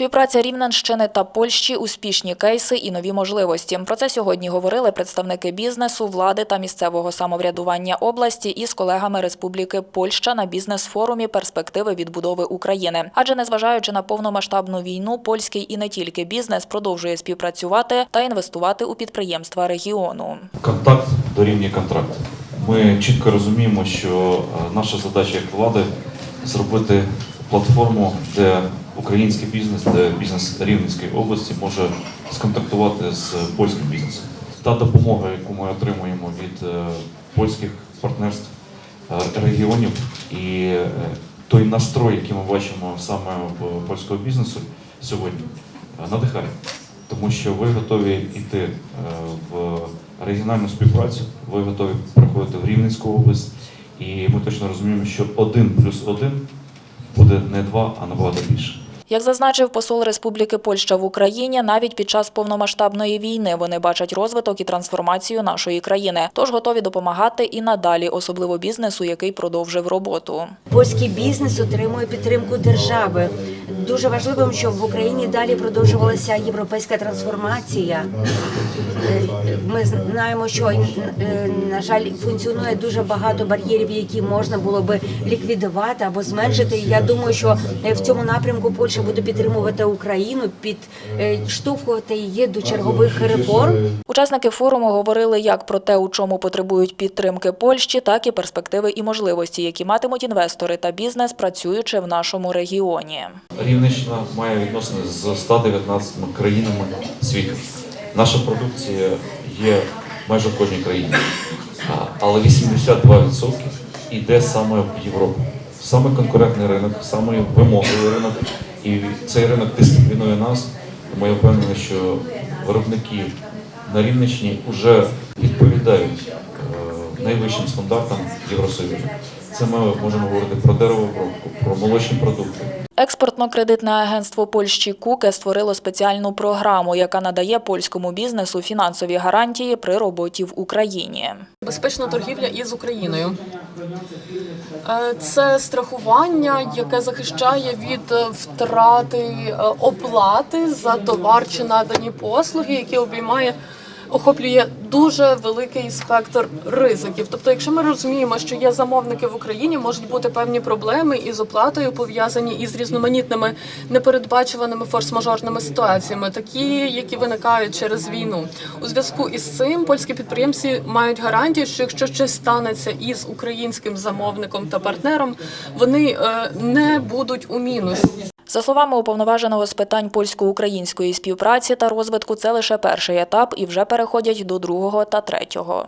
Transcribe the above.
Співпраця Рівненщини та Польщі, успішні кейси і нові можливості. Про це сьогодні говорили представники бізнесу, влади та місцевого самоврядування області із колегами Республіки Польща на бізнес-форумі перспективи відбудови України. Адже незважаючи на повномасштабну війну, польський і не тільки бізнес продовжує співпрацювати та інвестувати у підприємства регіону. Контакт дорівнює контракт. Ми чітко розуміємо, що е, наша задача як влади зробити платформу, де український бізнес, бізнес Рівненської області може сконтактувати з польським бізнесом. Та допомога, яку ми отримуємо від е, польських партнерств е, регіонів, і е, той настрой, який ми бачимо саме в польського бізнесу сьогодні, надихає тому що ви готові йти в регіональну співпрацю, ви готові приходити в Рівненську область, і ми точно розуміємо, що один плюс один буде не два, а набагато більше. Як зазначив посол Республіки Польща в Україні, навіть під час повномасштабної війни вони бачать розвиток і трансформацію нашої країни, тож готові допомагати і надалі, особливо бізнесу, який продовжив роботу. Польський бізнес отримує підтримку держави. Дуже важливим, щоб в Україні далі продовжувалася європейська трансформація. Е, Ми знаємо, що е, на жаль функціонує дуже багато бар'єрів, які можна було би ліквідувати або зменшити. Я думаю, що е, в цьому напрямку Польща буде підтримувати Україну, підштовхувати її до чергових реформ. Учасники форуму говорили як про те, у чому потребують підтримки Польщі, так і перспективи і можливості, які матимуть інвестори та бізнес, працюючи в нашому регіоні. Рівненщина має відносини з 119 країнами світу. Наша продукція є майже в кожній країні, але 82% йде саме в Європу. Саме конкурентний ринок, саме вимогливий ринок, і цей ринок дисциплінує нас. Тому я впевнений, що виробники на Рівненщині вже відповідають найвищим стандартам Євросоюзу. Це ми можемо говорити про деревообробку, про молочні продукти. Експортно-кредитне агентство Польщі Куке створило спеціальну програму, яка надає польському бізнесу фінансові гарантії при роботі в Україні. Безпечна торгівля із Україною. Е, Це страхування, яке захищає від е, втрати е, оплати за товар чи надані послуги, які обіймає. Охоплює дуже великий спектр ризиків. Тобто, якщо ми розуміємо, що є замовники в Україні, можуть бути певні проблеми із оплатою, пов'язані із різноманітними непередбачуваними форс-мажорними ситуаціями, такі, які виникають через війну. У зв'язку із цим польські підприємці мають гарантію, що якщо щось станеться із українським замовником та партнером, вони е, не будуть у мінусі. За словами уповноваженого з питань польсько-української співпраці та розвитку, це лише перший етап і вже переходять до другого та третього.